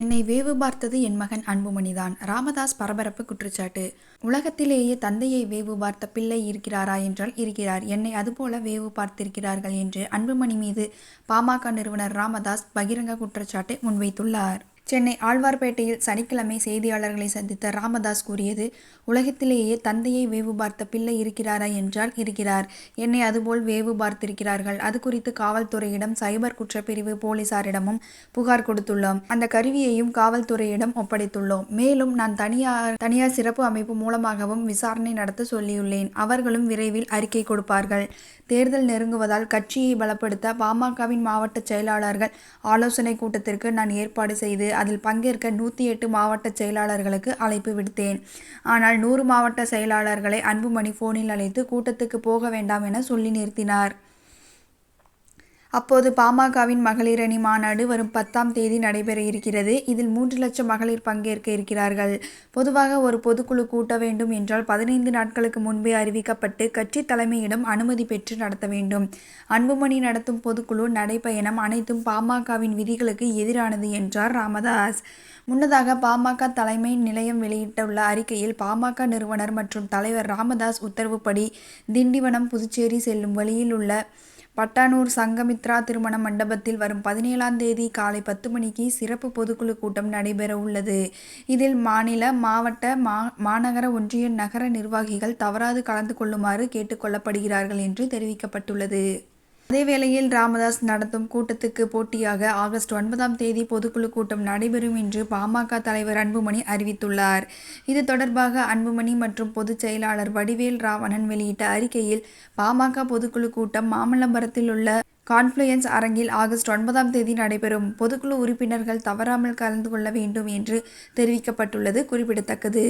என்னை வேவு பார்த்தது என் மகன் அன்புமணிதான். ராமதாஸ் பரபரப்பு குற்றச்சாட்டு. உலகத்திலேயே தந்தையை வேவு பார்த்த பிள்ளை இருக்கிறாரா என்றால் இருக்கிறார். என்னை அதுபோல வேவு பார்த்திருக்கிறார்கள் என்று அன்புமணி மீது பாமக நிறுவனர் ராமதாஸ் பகிரங்க குற்றச்சாட்டை முன்வைத்துள்ளார். சென்னை ஆழ்வார்பேட்டையில் சனிக்கிழமை செய்தியாளர்களை சந்தித்த ராமதாஸ் கூறியது உலகத்திலேயே தந்தையை வேவு பார்த்த பிள்ளை இருக்கிறாரா என்றால் இருக்கிறார். என்னை அதுபோல் வேவு பார்த்திருக்கிறார்கள். அது குறித்து காவல்துறையிடம் சைபர் குற்றப்பிரிவு போலீசாரிடமும் புகார் கொடுத்துள்ளோம். அந்த கருவியையும் காவல்துறையிடம் ஒப்படைத்துள்ளோம். மேலும் நான் தனியார் தனியார் சிறப்பு அமைப்பு மூலமாகவும் விசாரணை நடத்த சொல்லியுள்ளேன். அவர்களும் விரைவில் அறிக்கை கொடுப்பார்கள். தேர்தல் நெருங்குவதால் கட்சியை பலப்படுத்த பாமகவின் மாவட்ட செயலாளர்கள் ஆலோசனை கூட்டத்திற்கு நான் ஏற்பாடு செய்து அதில் பங்கேற்க நூற்றி எட்டு மாவட்ட செயலாளர்களுக்கு அழைப்பு விடுத்தேன். ஆனால் நூறு மாவட்ட செயலாளர்களை அன்புமணி ஃபோனில் அழைத்து கூட்டத்துக்கு போக வேண்டாம் என சொல்லி நிறுத்தினார். அப்போது பாமகவின் மகளிர் அணி மாநாடு வரும் பத்தாம் தேதி நடைபெற இருக்கிறது. இதில் மூன்று லட்சம் மகளிர் பங்கேற்க இருக்கிறார்கள். பொதுவாக ஒரு பொதுக்குழு கூட்ட வேண்டும் என்றால் பதினைந்து நாட்களுக்கு முன்பே அறிவிக்கப்பட்டு கட்சி தலைமையிடம் அனுமதி பெற்று நடத்த வேண்டும். அன்புமணி நடத்தும் பொதுக்குழு நடைபயணம் அனைத்தும் பாமகவின் விதிகளுக்கு எதிரானது என்றார் ராமதாஸ். முன்னதாக பாமக தலைமை நிலையம் வெளியிட்டுள்ள அறிக்கையில் பாமக நிறுவனர் மற்றும் தலைவர் ராமதாஸ் உத்தரவுப்படி திண்டிவனம் புதுச்சேரி செல்லும் வழியில் உள்ள பட்டானூர் சங்கமித்ரா திருமண மண்டபத்தில் வரும் பதினேழாம் தேதி காலை பத்து மணிக்கு சிறப்பு பொதுக்குழு கூட்டம் நடைபெற உள்ளது. இதில் மாநில மாவட்ட மா மாநகர ஒன்றிய நகர நிர்வாகிகள் தவறாது கலந்து கொள்ளுமாறு கேட்டுக்கொள்ளப்படுகிறார்கள் என்று தெரிவிக்கப்பட்டுள்ளது. அதேவேளையில் ராமதாஸ் நடத்தும் கூட்டத்துக்கு போட்டியாக ஆகஸ்ட் ஒன்பதாம் தேதி பொதுக்குழு கூட்டம் நடைபெறும் என்று பாமக தலைவர் அன்புமணி அறிவித்துள்ளார். இது தொடர்பாக அன்புமணி மற்றும் பொதுச் செயலாளர் வடிவேல் ராவணன் வெளியிட்ட அறிக்கையில் பாமக பொதுக்குழு கூட்டம் மாமல்லபுரத்தில் உள்ள கான்ஃப்ளூயன்ஸ் அரங்கில் ஆகஸ்ட் ஒன்பதாம் தேதி நடைபெறும். பொதுக்குழு உறுப்பினர்கள் தவறாமல் கலந்து கொள்ள வேண்டும் என்று தெரிவிக்கப்பட்டுள்ளது குறிப்பிடத்தக்கது.